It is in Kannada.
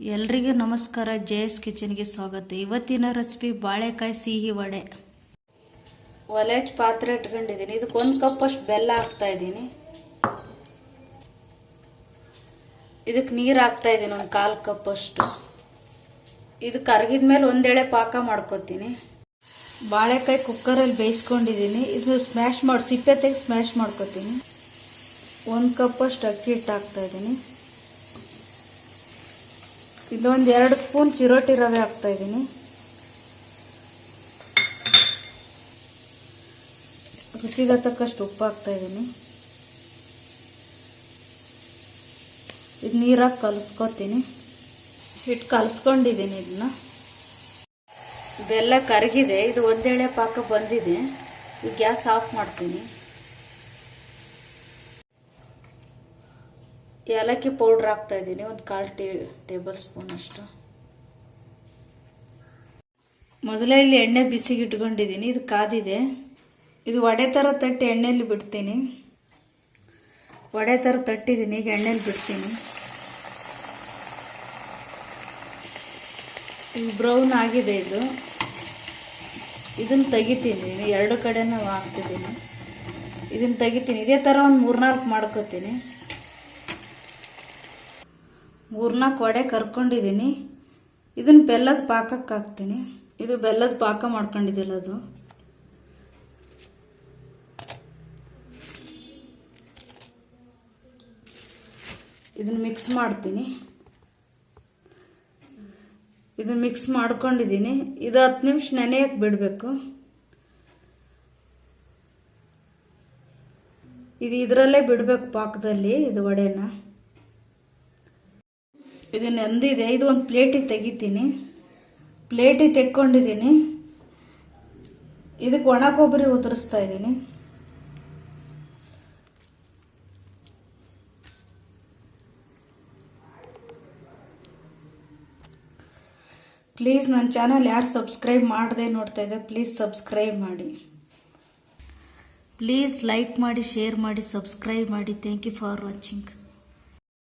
ಎಲ್ರಿಗೂ ನಮಸ್ಕಾರ. ಜೆ ಎಸ್ ಕಿಚನ್ಗೆ ಸ್ವಾಗತ. ಇವತ್ತಿನ ರೆಸಿಪಿ ಬಾಳೆಕಾಯಿ ಸಿಹಿ ವಡೆ. ಒಲೆ ಹಚ್ಚಿ ಪಾತ್ರೆ ಇಟ್ಕೊಂಡಿದ್ದೀನಿ. ಇದಕ್ಕೆ ಒಂದು ಕಪ್ಪಷ್ಟು ಬೆಲ್ಲ ಹಾಕ್ತಾ ಇದ್ದೀನಿ. ಇದಕ್ಕೆ ನೀರು ಹಾಕ್ತಾ ಇದ್ದೀನಿ ಒಂದು ಕಾಲು ಕಪ್ಪಷ್ಟು ಇದು ಕರಗಿದ ಮೇಲೆ ಒಂದೆಳೆ ಪಾಕ ಮಾಡ್ಕೊತೀನಿ. ಬಾಳೆಕಾಯಿ ಕುಕ್ಕರಲ್ಲಿ ಬೇಯಿಸ್ಕೊಂಡಿದ್ದೀನಿ. ಇದು ಸ್ಮ್ಯಾಶ್ ಮಾಡಿ ಸಿಪ್ಪೆ ತೆಗೆದು ಸ್ಮ್ಯಾಶ್ ಮಾಡ್ಕೊತೀನಿ. ಒಂದು ಕಪ್ಪಷ್ಟು ಅಕ್ಕಿ ಹಿಟ್ಟು ಹಾಕ್ತಾ ಇದ್ದೀನಿ. ಇದೊಂದು ಎರಡು ಸ್ಪೂನ್ ಚಿರೋಟಿ ರವೆ ಹಾಕ್ತಾ ಇದ್ದೀನಿ. ರುಚಿಗೆ ತಕ್ಕಷ್ಟು ಉಪ್ಪು ಹಾಕ್ತಾ ಇದ್ದೀನಿ. ಇದು ನೀರಾಗಿ ಕಲಿಸ್ಕೊತೀನಿ. ಹಿಟ್ಟು ಕಲಸ್ಕೊಂಡಿದ್ದೀನಿ ಇದನ್ನ ಬೆಲ್ಲ ಕರಗಿದೆ. ಇದು ಒಂದೇಳೆ ಪಾಕ ಬಂದಿದೆ. ಈ ಗ್ಯಾಸ್ ಆಫ್ ಮಾಡ್ತೀನಿ. ಏಲಕ್ಕಿ ಪೌಡ್ರ್ ಹಾಕ್ತಾ ಇದ್ದೀನಿ, ಒಂದು ಕಾಲು ಟೇ ಟೇಬಲ್ ಸ್ಪೂನ್ ಅಷ್ಟು. ಮೊದಲೇ ಇಲ್ಲಿ ಎಣ್ಣೆ ಬಿಸಿಗೆ ಇಟ್ಕೊಂಡಿದ್ದೀನಿ, ಇದು ಕಾದಿದೆ. ಇದು ವಡೆ ಥರ ತಟ್ಟಿ ಎಣ್ಣೆಯಲ್ಲಿ ಬಿಡ್ತೀನಿ. ವಡೆ ಥರ ತಟ್ಟಿದ್ದೀನಿ, ಈಗ ಎಣ್ಣೆಲಿ ಬಿಡ್ತೀನಿ. ಇದು ಬ್ರೌನ್ ಆಗಿದೆ ಇದು. ಇದನ್ನು ತೆಗಿತೀನಿ, ಎರಡು ಕಡೆನೂ ಹಾಕ್ತಿದ್ದೀನಿ. ಇದನ್ನು ತೆಗಿತೀನಿ, ಇದೇ ಥರ ಒಂದು ಮೂರ್ನಾಲ್ಕು ಮಾಡ್ಕೊತೀನಿ. ಮೂರ್ನಾಲ್ಕು ವಡೆ ಕರ್ಕೊಂಡಿದ್ದೀನಿ. ಇದನ್ನು ಬೆಲ್ಲದ ಪಾಕಕ್ಕೆ ಹಾಕ್ತೀನಿ. ಇದು ಬೆಲ್ಲದ ಪಾಕ ಮಾಡ್ಕೊಂಡಿದ್ದಿಲ್ಲ ಅದು? ಇದನ್ನು ಮಿಕ್ಸ್ ಮಾಡ್ತೀನಿ. ಇದನ್ನು ಮಿಕ್ಸ್ ಮಾಡ್ಕೊಂಡಿದ್ದೀನಿ. ಇದು ಹತ್ತು ನಿಮಿಷ ನೆನೆಯಕ್ಕೆ ಬಿಡಬೇಕು. ಇದು ಇದರಲ್ಲೇ ಬಿಡಬೇಕು ಪಾಕದಲ್ಲಿ ಇದು ವಡೆನ. ಇದು ನೆಂದಿದೆ ಇದು ಒಂದು ಪ್ಲೇಟಿಗೆ ತೆಗಿತೀನಿ. ಪ್ಲೇಟಿಗೆ ತೆಕ್ಕೊಂಡಿದ್ದೀನಿ ಇದಕ್ಕೆ ಒಣ ಕೊಬ್ಬರಿ ಉದುರಿಸ್ತಾ ಇದ್ದೀನಿ ಪ್ಲೀಸ್ ನನ್ನ ಚಾನಲ್ ಯಾರು ಸಬ್ಸ್ಕ್ರೈಬ್ ಮಾಡದೆ ನೋಡ್ತಾ ಇದ್ದೆ ಪ್ಲೀಸ್ ಸಬ್ಸ್ಕ್ರೈಬ್ ಮಾಡಿ. ಪ್ಲೀಸ್ ಲೈಕ್ ಮಾಡಿ ಶೇರ್ ಮಾಡಿ ಸಬ್ಸ್ಕ್ರೈಬ್ ಮಾಡಿ. Thank you for watching